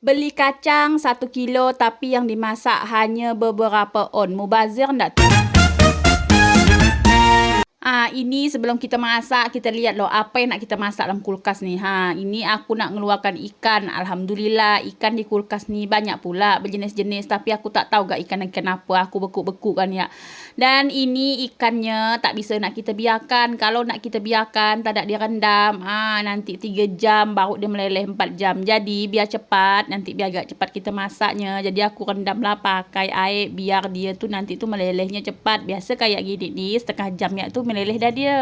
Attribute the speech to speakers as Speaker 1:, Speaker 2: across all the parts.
Speaker 1: Beli kacang satu kilo tapi yang dimasak hanya beberapa on. Mubazir tak tu? Ha, ini sebelum kita masak, kita lihat loh apa yang nak kita masak dalam kulkas ni. Ha, ini aku nak ngeluarkan ikan. Alhamdulillah, ikan di kulkas ni banyak pula berjenis-jenis. Tapi aku tak tahu gak ikan-ikan apa. Aku bekuk-bekuk kan ya. Dan ini ikannya tak bisa nak kita biarkan. Kalau nak kita biarkan, tak ada dia rendam. Ha, nanti 3 jam baru dia meleleh 4 jam. Jadi, biar cepat. Nanti biar agak cepat kita masaknya. Jadi, aku rendam lah pakai air. Biar dia tu nanti tu melelehnya cepat. Biasa kayak gini ni, setengah jam ya tu meleleh dah dia.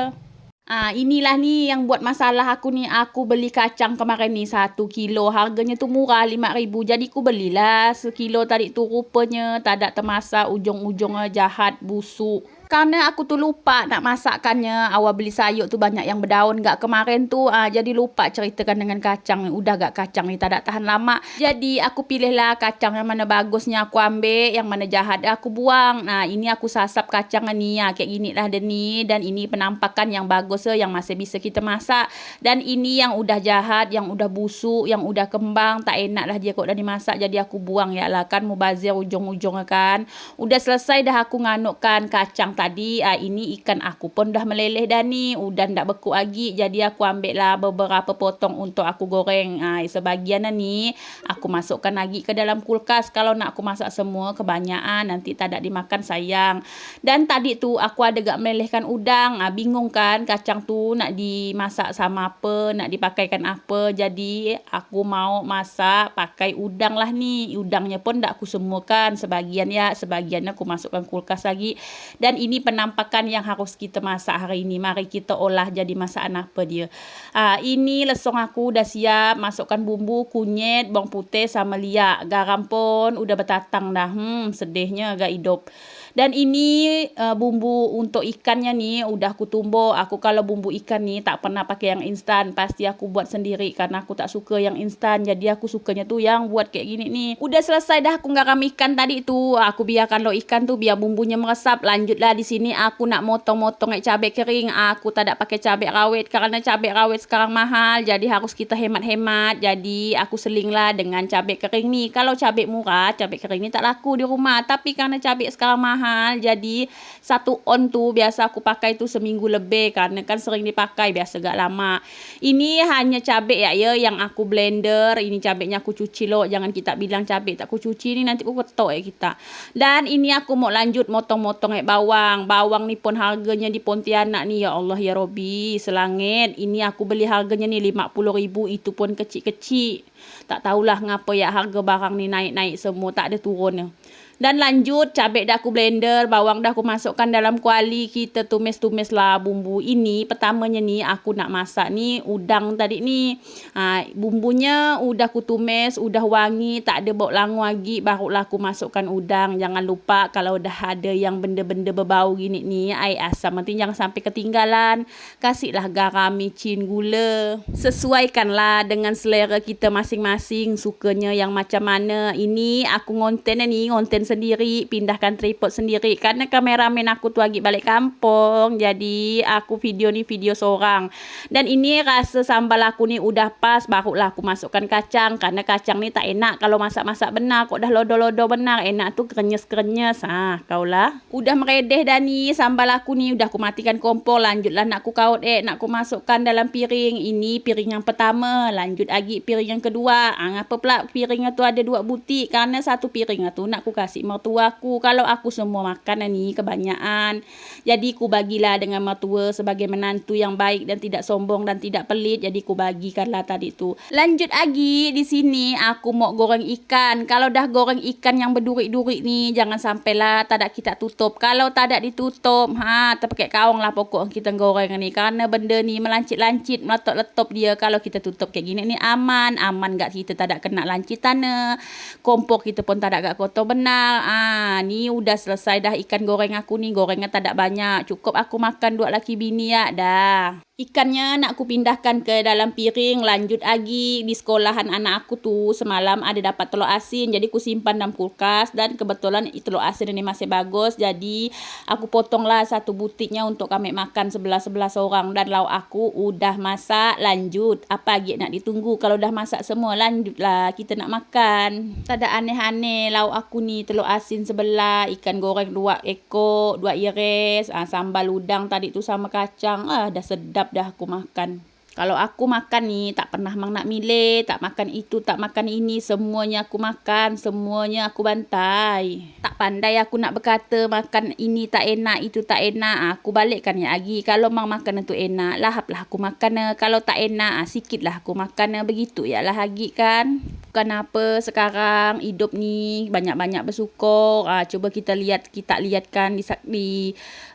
Speaker 1: Ah, inilah ni yang buat masalah aku ni. Aku beli kacang kemarin ni satu kilo. Harganya tu murah lima ribu. Jadi aku belilah sekilo tadi tu rupanya tak ada termasak. Ujung-ujungnya jahat, busuk. Karena aku tu lupa nak masakkannya. Awal beli sayur tu banyak yang berdaun. Gak kemarin tu uh, jadi lupa ceritakan dengan kacang. Udah gak kacang ni tak ada tahan lama. Jadi aku pilihlah kacang yang mana bagusnya aku ambil. Yang mana jahat aku buang. Nah ini aku sasap kacang ni. Ya. Kayak gini lah dia ni. Dan ini penampakan yang bagus ya, yang masih bisa kita masak. Dan ini yang udah jahat. Yang udah busuk. Yang udah kembang. Tak enak lah dia kok dah dimasak. Jadi aku buang ya lah kan. Mubazir ujung-ujungnya kan. Udah selesai dah aku nganukkan kacang tadi uh, ini ikan aku pun dah meleleh dah ni. Udah ndak bekuk lagi. Jadi aku ambil lah beberapa potong untuk aku goreng. Uh, sebagian ni aku masukkan lagi ke dalam kulkas. Kalau nak aku masak semua kebanyakan. Nanti tak ada dimakan sayang. Dan tadi tu aku ada gak melelehkan udang. Uh, bingung kan kacang tu nak dimasak sama apa nak dipakaikan apa. Jadi aku mau masak pakai udang lah ni. Udangnya pun ndak aku semuakan. Sebagian ya sebagian aku masukkan kulkas lagi. Dan ini penampakan yang harus kita masak hari ini. Mari kita olah jadi masakan apa dia. Uh, ini lesong aku dah siap. Masukkan bumbu, kunyit, bawang putih sama liak. Garam pun udah bertatang dah. Hmm, sedihnya agak hidup. Dan ini uh, bumbu untuk ikannya ni udah aku tumbuk. Aku kalau bumbu ikan ni tak pernah pakai yang instan. Pasti aku buat sendiri karena aku tak suka yang instan. Jadi aku sukanya tu yang buat kayak gini ni. Udah selesai dah aku garam ikan tadi tu. Aku biarkan lo ikan tu biar bumbunya meresap. Lanjutlah di sini aku nak motong-motong cabai kering. Aku tak ada pakai cabai rawit karena cabai rawit sekarang mahal. Jadi harus kita hemat-hemat. Jadi aku selinglah dengan cabai kering ni. Kalau cabai murah, cabai kering ni tak laku di rumah. Tapi karena cabai sekarang mahal mahal jadi satu on tu biasa aku pakai tu seminggu lebih karena kan sering dipakai biasa gak lama. Ini hanya cabai ya ya yang aku blender. Ini cabainya aku cuci lo jangan kita bilang cabai tak aku cuci ni nanti aku ketok ya kita. Dan ini aku mau lanjut motong-motong eh bawang. Bawang ni pun harganya di Pontianak ni ya Allah ya Robi selangit. Ini aku beli harganya ni 50 ribu itu pun kecil-kecil. Tak tahulah ngapa ya harga barang ni naik-naik semua tak ada turun dan lanjut cabai dah aku blender, bawang dah aku masukkan dalam kuali. Kita tumis-tumis lah bumbu ini. Pertamanya ni aku nak masak ni udang tadi ni. Ha, bumbunya udah aku tumis, udah wangi, tak ada bau langu lagi. Barulah aku masukkan udang. Jangan lupa kalau dah ada yang benda-benda berbau gini ni, air asam. Nanti jangan sampai ketinggalan. Kasihlah garam, micin, gula. Sesuaikanlah dengan selera kita masing-masing. Sukanya yang macam mana. Ini aku ngonten ni, ngonten sendiri, pindahkan tripod sendiri. Karena kameramen aku tu lagi balik kampung. Jadi aku video ni video seorang. Dan ini rasa sambal aku ni udah pas. Barulah aku masukkan kacang. Karena kacang ni tak enak kalau masak-masak benar. Kok dah lodo-lodo benar. Enak tu kerenyes-kerenyes. Ha, kaulah. Udah meredeh dah ni sambal aku ni. Udah aku matikan kompor. Lanjutlah nak aku kaut eh. Nak aku masukkan dalam piring. Ini piring yang pertama. Lanjut lagi piring yang kedua. Ha, apa pula piringnya tu ada dua butik. Karena satu piring tu nak aku kasih kasih mertua aku. Kalau aku semua makan ni kebanyakan. Jadi ku bagilah dengan mertua sebagai menantu yang baik dan tidak sombong dan tidak pelit. Jadi ku bagikanlah tadi tu. Lanjut lagi di sini aku mau goreng ikan. Kalau dah goreng ikan yang berduri-duri ni jangan sampailah tak ada kita tutup. Kalau tak ada ditutup ha terpakai kaung lah pokok kita goreng ni. Karena benda ni melancit-lancit meletup-letup dia. Kalau kita tutup kayak gini ni aman. Aman gak kita tak ada kena lancit tanah. Kompor kita pun tak ada gak kotor benar ah ni udah selesai dah ikan goreng aku ni. Gorengnya tak ada banyak. Cukup aku makan dua laki bini ya dah Ikannya nak aku pindahkan ke dalam piring lanjut lagi di sekolahan anak aku tu. Semalam ada dapat telur asin jadi aku simpan dalam kulkas. Dan kebetulan telur asin ini masih bagus jadi aku potonglah satu butiknya untuk kami makan sebelah-sebelah seorang. Dan lauk aku udah masak lanjut. Apa lagi nak ditunggu? Kalau dah masak semua lanjutlah. Kita nak makan. Tak ada aneh-aneh lauk aku ni telur asin sebelah ikan goreng dua ekor dua iris. Ah, sambal udang tadi tu sama kacang. Ah dah sedap sedap dah aku makan. Kalau aku makan ni tak pernah mang nak milih, tak makan itu, tak makan ini, semuanya aku makan, semuanya aku bantai. Tak pandai aku nak berkata makan ini tak enak, itu tak enak. Aku balikkan ya lagi. Kalau mang makan itu enak, lahaplah aku makan. Kalau tak enak, sikitlah aku makan. Begitu ya lah lagi kan. Bukan apa sekarang hidup ni banyak-banyak bersyukur. Ha, cuba kita lihat, kita lihatkan di, di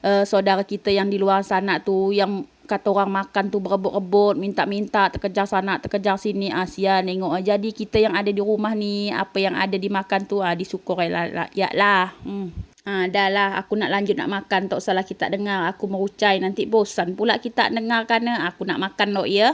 Speaker 1: uh, saudara kita yang di luar sana tu yang kata orang makan tu berebut-rebut, minta-minta, terkejar sana, terkejar sini, Asia ah, tengok. Jadi kita yang ada di rumah ni, apa yang ada dimakan tu, ah, disyukurkan lah, lah. lah. Ya lah. Hmm. Ha, dah lah, aku nak lanjut nak makan. Tak salah kita dengar. Aku merucai nanti bosan pula kita dengar kerana eh, aku nak makan lho ya. Yeah.